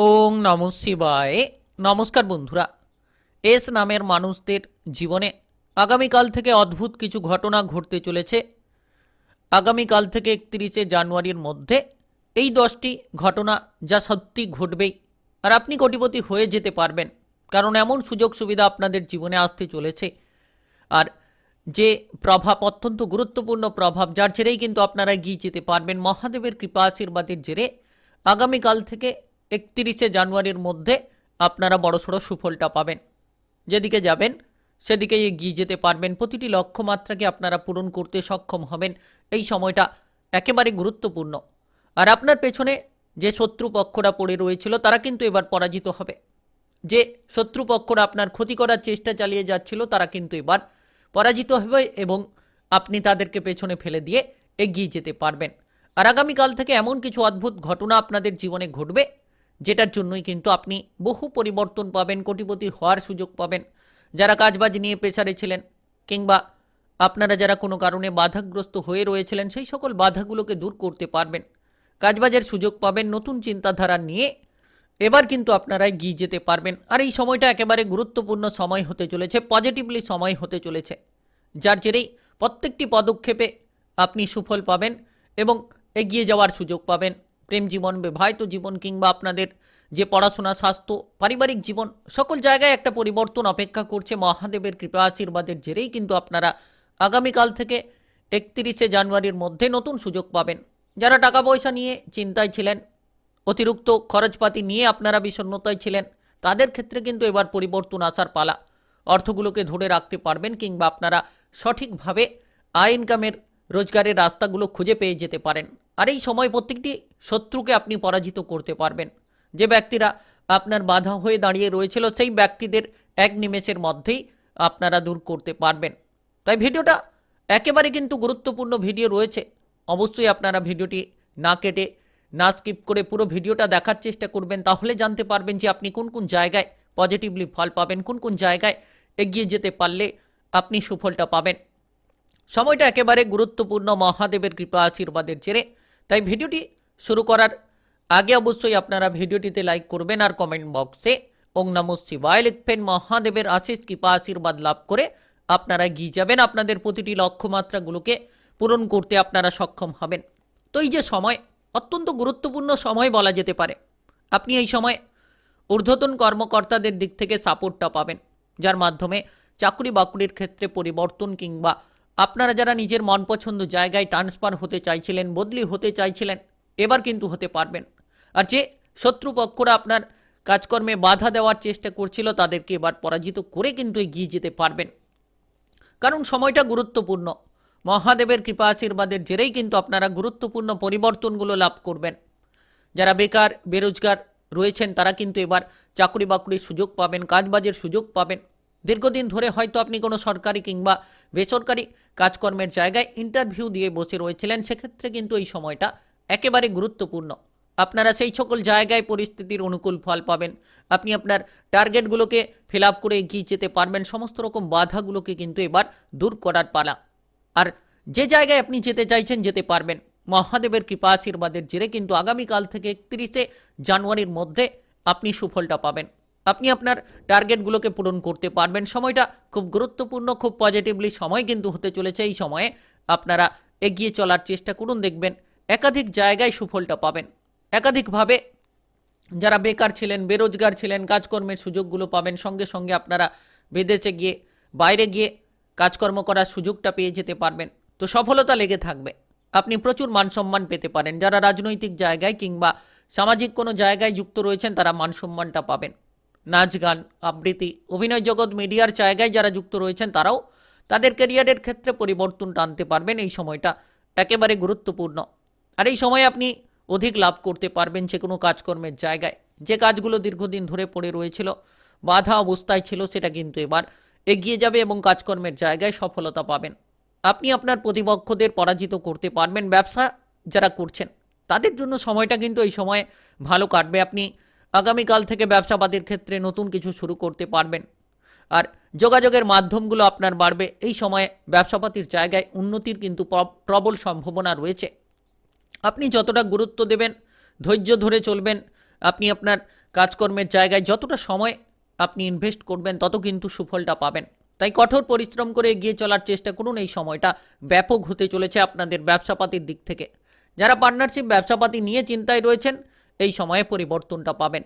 ওং নম শিবায়। নমস্কার বন্ধুরা। এস নামের মানুষদের জীবনে আগামীকাল থেকে অদ্ভুত কিছু ঘটনা ঘটতে চলেছে। আগামীকাল থেকে একত্রিশে জানুয়ারির মধ্যে এই দশটি ঘটনা যা সত্যি ঘটবেই। আর আপনি কোটিপতি হয়ে যেতে পারবেন, কারণ এমন সুযোগ সুবিধা আপনাদের জীবনে আসতে চলেছে। আর যে প্রভাব, অত্যন্ত গুরুত্বপূর্ণ প্রভাব, যার জেরেই কিন্তু আপনারা গিয়ে যেতে পারবেন, মহাদেবের কৃপা আশীর্বাদের জেরে আগামীকাল থেকে একত্রিশে জানুয়ারির মধ্যে আপনারা বড়সড় সুফলটা পাবেন। যেদিকে যাবেন, সেদিকে এগিয়ে যেতে পারবেন। প্রতিটি লক্ষ্যমাত্রাকে আপনারা পূরণ করতে সক্ষম হবেন। এই সময়টা একেবারে গুরুত্বপূর্ণ। আর আপনার পেছনে যে শত্রুপক্ষরা পড়ে রয়েছিল, তারা কিন্তু এবার পরাজিত হবে। যে শত্রুপক্ষরা আপনার ক্ষতি করার চেষ্টা চালিয়ে যাচ্ছিল, তারা কিন্তু এবার পরাজিত হবে এবং আপনি তাদেরকে পেছনে ফেলে দিয়ে এগিয়ে যেতে পারবেন। আর আগামীকাল থেকে এমন কিছু অদ্ভুত ঘটনা আপনাদের জীবনে ঘটবে যেটার জন্যই কিন্তু আপনি বহু পরিবর্তন পাবেন, কোটিপতি হওয়ার সুযোগ পাবেন। যারা কাজবাজ নিয়ে পেছারে ছিলেন কিংবা আপনারা যারা কোনো কারণে বাধাগ্রস্ত হয়ে রয়েছিলেন, সেই সকল বাধাগুলোকে দূর করতে পারবেন। কাজবাজের সুযোগ পাবেন নতুন চিন্তাধারা নিয়ে। এবার কিন্তু আপনারা এগিয়ে যেতে পারবেন। আর এই সময়টা একেবারে গুরুত্বপূর্ণ সময় হতে চলেছে পজিটিভলি সময় হতে চলেছে। যার জেরেই প্রত্যেকটি পদক্ষেপে আপনি সুফল পাবেন এবং এগিয়ে যাওয়ার সুযোগ পাবেন। প্রেম জীবন, বিবাহিত জীবন কিংবা আপনাদের যে পড়াশোনা, স্বাস্থ্য, পারিবারিক জীবন, সকল জায়গায় একটা পরিবর্তন অপেক্ষা করছে। মহাদেবের কৃপা আশীর্বাদের জেরেই কিন্তু আপনারা আগামীকাল থেকে একত্রিশে জানুয়ারির মধ্যে নতুন সুযোগ পাবেন। যারা টাকা পয়সা নিয়ে চিন্তায় ছিলেন, অতিরিক্ত খরচপাতি নিয়ে আপনারা বিষণ্ণতায় ছিলেন, তাদের ক্ষেত্রে কিন্তু এবার পরিবর্তন আসার পালা। অর্থগুলোকে ধরে রাখতে পারবেন কিংবা আপনারা সঠিকভাবে আয় ইনকামের রোজগারের রাস্তাগুলো খুঁজে পেয়ে যেতে পারেন। আর এই সময় প্রত্যেকটি শত্রুকে আপনি পরাজিত করতে পারবেন। যে ব্যক্তিরা আপনার বাধা হয়ে দাঁড়িয়ে রয়েছিল, সেই ব্যক্তিদের এক নিমেষের মধ্যেই আপনারা দূর করতে পারবেন। তাই ভিডিওটা একেবারে কিন্তু গুরুত্বপূর্ণ ভিডিও রয়েছে। অবশ্যই আপনারা ভিডিওটি না কেটে, না স্কিপ করে পুরো ভিডিওটা দেখার চেষ্টা করবেন, তাহলে জানতে পারবেন যে আপনি কোন কোন জায়গায় পজিটিভলি ফল পাবেন, কোন কোন জায়গায় এগিয়ে যেতে পারলে আপনি সুফলটা পাবেন। সময়টা একেবারে গুরুত্বপূর্ণ, মহাদেবের কৃপা আশীর্বাদের জেরে। তাই ভিডিওটি শুরু করার আগে অবশ্যই আপনারা ভিডিওটিতে লাইক করবেন আর কমেন্ট বক্সে ওং নম শিবায় লিখবেন। মহাদেবের আশিস কৃপা, আশীর্বাদ লাভ করে আপনারা গিয়ে যাবেন আপনাদের প্রতিটি লক্ষ্যমাত্রাগুলোকে পূরণ করতে আপনারা সক্ষম হবেন। তো এই যে সময়, অত্যন্ত গুরুত্বপূর্ণ সময় বলা যেতে পারে। আপনি এই সময় ঊর্ধ্বতন কর্মকর্তাদের দিক থেকে সাপোর্টটা পাবেন, যার মাধ্যমে চাকরি বাকরির ক্ষেত্রে পরিবর্তন কিংবা আপনারা যারা নিজের মন পছন্দ জায়গায় ট্রান্সফার হতে চাইছিলেন, বদলি হতে চাইছিলেন, এবার কিন্তু হতে পারবেন। আর যে শত্রুপক্ষরা আপনার কাজকর্মে বাধা দেওয়ার চেষ্টা করছিল, তাদেরকে এবার পরাজিত করে কিন্তু এগিয়ে যেতে পারবেন। কারণ সময়টা গুরুত্বপূর্ণ। মহাদেবের কৃপা আশীর্বাদের জেরেই কিন্তু আপনারা গুরুত্বপূর্ণ পরিবর্তনগুলো লাভ করবেন। যারা বেকার, বেরোজগার রয়েছেন, তারা কিন্তু এবার চাকরি বাকরির সুযোগ পাবেন, কাজবাজের সুযোগ পাবেন। দীর্ঘদিন ধরে হয়তো আপনি কোনো সরকারি কিংবা বেসরকারি কাজকর্মের জায়গায় ইন্টারভিউ দিয়ে বসে রয়েছিলেন, সেক্ষেত্রে কিন্তু এই সময়টা একেবারে গুরুত্বপূর্ণ। আপনারা সেই সকল জায়গায় পরিস্থিতির অনুকূল ফল পাবেন। আপনি আপনার টার্গেটগুলোকে ফিল আপ করে এগিয়ে যেতে পারবেন। সমস্ত রকম বাধাগুলোকে কিন্তু এবার দূর করার পালা। আর যে জায়গায় আপনি যেতে চাইছেন, যেতে পারবেন। মহাদেবের কৃপা আশীর্বাদের জেরে কিন্তু আগামীকাল থেকে একত্রিশে জানুয়ারির মধ্যে আপনি সুফলটা পাবেন। আপনি আপনার টার্গেটগুলোকে পূরণ করতে পারবেন। সময়টা খুব গুরুত্বপূর্ণ, খুব পজিটিভলি সময় কিন্তু হতে চলেছে। এই সময়ে আপনারা এগিয়ে চলার চেষ্টা করুন, দেখবেন একাধিক জায়গায় সুফলটা পাবেন। একাধিকভাবে যারা বেকার ছিলেন, বেরোজগার ছিলেন, কাজকর্মের সুযোগগুলো পাবেন, সঙ্গে সঙ্গে আপনারা বিদেশে গিয়ে, বাইরে গিয়ে কাজকর্ম করার সুযোগটা পেয়ে যেতে পারবেন। তো সফলতা লেগে থাকবে। আপনি প্রচুর মান সম্মান পেতে পারেন। যারা রাজনৈতিক জায়গায় কিংবা সামাজিক কোনো জায়গায় যুক্ত রয়েছেন, তারা মান সম্মানটা পাবেন। নাচ, গান, আবৃত্তি, অভিনয় জগৎ, মিডিয়ার জায়গায় যারা যুক্ত রয়েছেন, তারাও তাদের ক্যারিয়ারের ক্ষেত্রে পরিবর্তনটা আনতে পারবেন। এই সময়টা একেবারে গুরুত্বপূর্ণ। আর এই সময় আপনি অধিক লাভ করতে পারবেন যে কোনো কাজকর্মের জায়গায়। যে কাজগুলো দীর্ঘদিন ধরে পড়ে রয়েছিল, বাধা অবস্থায় ছিল সেটা কিন্তু এবার এগিয়ে যাবে এবং কাজকর্মের জায়গায় সফলতা পাবেন। আপনি আপনার প্রতিপক্ষদের পরাজিত করতে পারবেন, ব্যবসা যারা করছেন, তাদের জন্য সময়টা কিন্তু এই সময় ভালো কাটবে। আপনি আগামীকাল থেকে ব্যবসাবাদের ক্ষেত্রে নতুন কিছু শুরু করতে পারবেন। আর যোগাযোগের মাধ্যমগুলো আপনার বাড়বে। এই সময়ে ব্যবসাপাতির জায়গায় উন্নতির কিন্তু প্রবল সম্ভাবনা রয়েছে। আপনি যতটা গুরুত্ব দেবেন, ধৈর্য ধরে চলবেন, আপনি আপনার কাজকর্মের জায়গায় যতটা সময় আপনি ইনভেস্ট করবেন, তত কিন্তু সুফলটা পাবেন। তাই কঠোর পরিশ্রম করে এগিয়ে চলার চেষ্টা করুন, এই সময়টা ব্যাপক হতে চলেছে আপনাদের ব্যবসাপাতির দিক থেকে। যারা পার্টনারশিপ ব্যবসাপাতি নিয়ে চিন্তায় রয়েছেন, এই সময়ে পরিবর্তনটা পাবেন।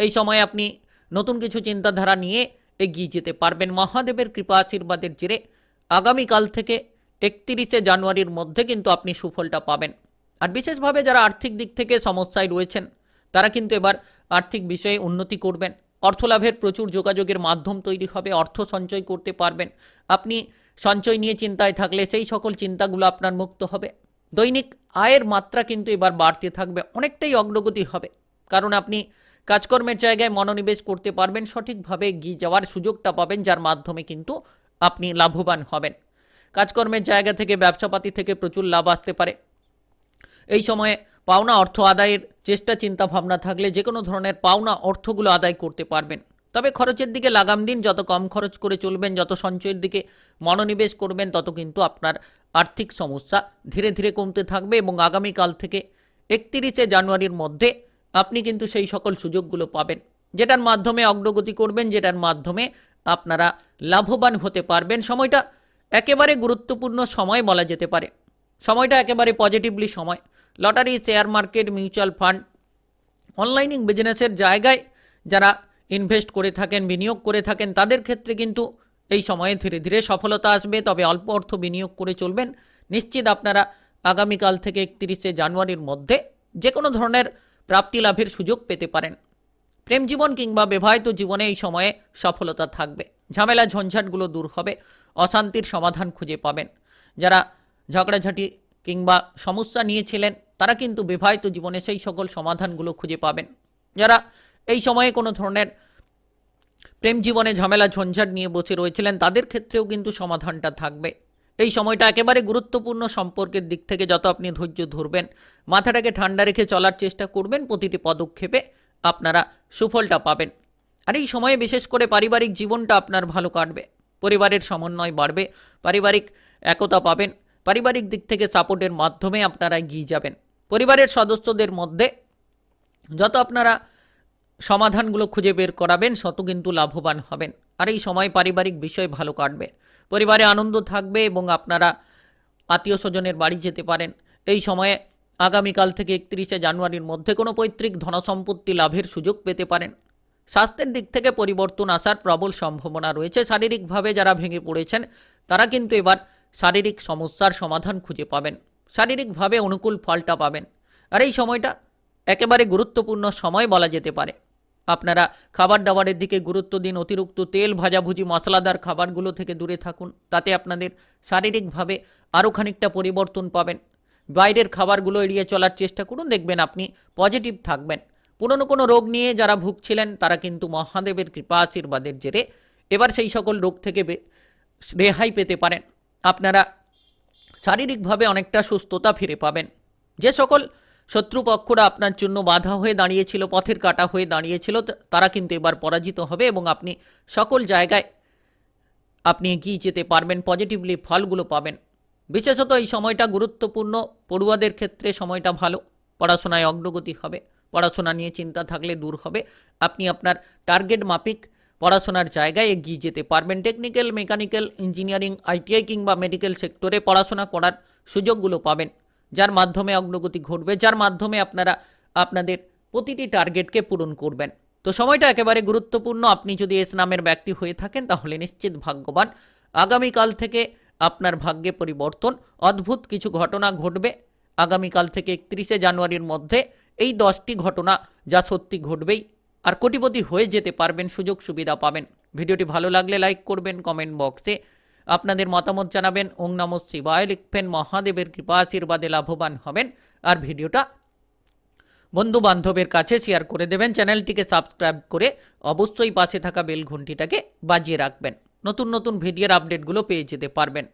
এই সময়ে আপনি নতুন কিছু চিন্তাধারা নিয়ে এগিয়ে যেতে পারবেন। মহাদেবের কৃপা আশীর্বাদের জেরে আগামীকাল থেকে একত্রিশে জানুয়ারির মধ্যে কিন্তু আপনি সুফলটা পাবেন। আর বিশেষভাবে যারা আর্থিক দিক থেকে সমস্যায় রয়েছেন, তারা কিন্তু এবার আর্থিক বিষয়ে উন্নতি করবেন। অর্থলাভের প্রচুর যোগাযোগের মাধ্যম তৈরি হবে, অর্থ সঞ্চয় করতে পারবেন। আপনি সঞ্চয় নিয়ে চিন্তায় থাকলে সেই সকল চিন্তাগুলো আপনার মুক্ত হবে। দৈনিক আয়ের মাত্রা কিন্তু এবার বাড়তে থাকবে, অনেকটাই অগ্রগতি হবে। কারণ আপনি কাজকর্মের জায়গায় মনোনিবেশ করতে পারবেন, সঠিকভাবে এগিয়ে যাওয়ার সুযোগটা পাবেন, যার মাধ্যমে কিন্তু আপনি লাভবান হবেন। কাজকর্মের জায়গা থেকে, ব্যবসাপাতি থেকে প্রচুর লাভ আসতে পারে। এই সময়ে পাওনা অর্থ আদায়ের চেষ্টা চিন্তা ভাবনা থাকলে যে কোনো ধরনের পাওনা অর্থগুলো আদায় করতে পারবেন। তবে খরচের দিকে লাগাম দিন, যত কম খরচ করে চলবেন, যত সঞ্চয়ের দিকে মনোনিবেশ করবেন, তত কিন্তু আপনার আর্থিক সমস্যা ধীরে ধীরে কমতে থাকবে এবং আগামীকাল থেকে একত্রিশে জানুয়ারির মধ্যে আপনি কিন্তু সেই সকল সুযোগগুলো পাবেন, যেটার মাধ্যমে অগ্রগতি করবেন, যেটার মাধ্যমে আপনারা লাভবান হতে পারবেন। সময়টা একেবারে গুরুত্বপূর্ণ সময় বলা যেতে পারে। সময়টা একেবারে পজিটিভলি সময়। Lottery, share market, mutual fund, অনলাইনিং বিজনেসের জায়গায় যারা ইনভেস্ট করে থাকেন, বিনিয়োগ করে থাকেন, তাদের ক্ষেত্রে কিন্তু এই সময়ে ধীরে ধীরে সফলতা আসবে। তবে অল্প অর্থ বিনিয়োগ করে চলবেন। নিশ্চিত আপনারা আগামীকাল থেকে একত্রিশে জানুয়ারির মধ্যে যে কোনো ধরনের প্রাপ্তি লাভের সুযোগ পেতে পারেন। প্রেম জীবন কিংবা বিবাহিত জীবনে এই সময়ে সফলতা থাকবে। ঝামেলা, ঝঞ্ঝাটগুলো দূর হবে। অশান্তির সমাধান খুঁজে পাবেন। যারা ঝগড়াঝাটি কিংবা সমস্যা নিয়েছিলেন তারা কিন্তু বিবাহিত জীবনে সেই সকল সমাধানগুলো খুঁজে পাবেন। যারা এই সময়ে কোনো ধরনের প্রেম জীবনে ঝামেলা, ঝঞ্ঝাট নিয়ে বসে রয়েছিলেন, তাদের ক্ষেত্রেও কিন্তু সমাধানটা থাকবে। এই সময়টা একেবারে গুরুত্বপূর্ণ সম্পর্কের দিক থেকে যত আপনি ধৈর্য ধরবেন, মাথাটাকে ঠান্ডা রেখে চলার চেষ্টা করবেন, প্রতিটি পদক্ষেপে আপনারা সুফলটা পাবেন। আর এই সময়ে বিশেষ করে পারিবারিক জীবনটা আপনার ভালো কাটবে। পরিবারের সমন্বয় বাড়বে, পারিবারিক একতা পাবেন, পারিবারিক দিক থেকে সাপোর্টের মাধ্যমে আপনারা এগিয়ে যাবেন। পরিবারের সদস্যদের মধ্যে যত আপনারা সমাধানগুলো খুঁজে বের করাবেন তত কিন্তু লাভবান হবেন। আর এই সময় পারিবারিক বিষয় ভালো কাটবে। পরিবারে আনন্দ থাকবে এবং আপনারা আত্মীয় স্বজনের বাড়ি যেতে পারেন। এই সময়ে আগামীকাল থেকে একত্রিশে জানুয়ারির মধ্যে কোনো পৈতৃক ধনসম্পত্তি লাভের সুযোগ পেতে পারেন। স্বাস্থ্যের দিক থেকে পরিবর্তন আসার প্রবল সম্ভাবনা রয়েছে। শারীরিকভাবে যারা ভেঙে পড়েছেন, তারা কিন্তু এবার শারীরিক সমস্যার সমাধান খুঁজে পাবেন। শারীরিকভাবে অনুকূল ফলটা পাবেন। আর এই সময়টা একেবারে গুরুত্বপূর্ণ সময় বলা যেতে পারে। আপনারা খাবার দাবারের দিকে গুরুত্ব দিন, অতিরিক্ত তেল, ভাজাভুজি, মশলাদার খাবারগুলো থেকে দূরে থাকুন। তাতে আপনাদের শারীরিকভাবে আরও খানিকটা পরিবর্তন পাবেন। বাইরের খাবারগুলো এড়িয়ে চলার চেষ্টা করুন, দেখবেন আপনি পজিটিভ থাকবেন। পুরনো কোনো রোগ নিয়ে যারা ভুগছিলেন, তারা কিন্তু মহাদেবের কৃপা আশীর্বাদের জেরে এবার সেই সকল রোগ থেকে রেহাই পেতে পারেন। আপনারা শারীরিকভাবে অনেকটা সুস্থতা ফিরে পাবেন। যে সকল শত্রুপক্ষরা আপনার জন্য বাধা হয়ে দাঁড়িয়েছিল, পথের কাটা হয়ে দাঁড়িয়েছিল তারা কিন্তু এবার পরাজিত হবে এবং আপনি সকল জায়গায় আপনি এগিয়ে যেতে পারবেন পজিটিভলি ফলগুলো পাবেন। বিশেষত এই সময়টা গুরুত্বপূর্ণ, পড়ুয়াদের ক্ষেত্রে সময়টা ভালো, পড়াশোনায় অগ্রগতি হবে, পড়াশোনা নিয়ে চিন্তা থাকলে দূর হবে, আপনি আপনার টার্গেট মাফিক পড়াশোনার জায়গায় এগিয়ে যেতে পারবেন। টেকনিক্যাল মেকানিক্যাল ইঞ্জিনিয়ারিং আইটিআই কিংবা মেডিকেল সেক্টরে পড়াশোনা করার সুযোগগুলো পাবেন। যার মাধ্যমে অগ্রগতি ঘটবে, যার মাধ্যমে আপনারা আপনাদের প্রতিটি টার্গেটকে পূরণ করবেন। তো সময়টা একেবারে গুরুত্বপূর্ণ। আপনি যদি এস নামের ব্যক্তি হয়ে থাকেন, তাহলে নিশ্চিত ভাগ্যবান। আগামীকাল থেকে আপনার ভাগ্যে পরিবর্তন। অদ্ভুত কিছু ঘটনা ঘটবে। আগামীকাল থেকে একত্রিশে জানুয়ারির মধ্যে এই দশটি ঘটনা যা সত্যি ঘটবেই। আর কোটিপতি হয়ে যেতে পারবেন, সুযোগ সুবিধা পাবেন। ভিডিওটি ভালো লাগলে লাইক করবেন, কমেন্ট বক্সে আপনাদের মতামত জানাবেন। ওং নম শিবায়, লিখবেন, মহাদেবের কৃপা আশীর্বাদে লাভবান হবেন। আর ভিডিওটা বন্ধু বান্ধবের কাছে শেয়ার করে দেবেন। চ্যানেলটিকে সাবস্ক্রাইব করে অবশ্যই পাশে থাকা বেল ঘন্টিটাকে বাজিয়ে রাখবেন। নতুন নতুন ভিডিওর আপডেটগুলো পেয়ে যেতে পারবেন।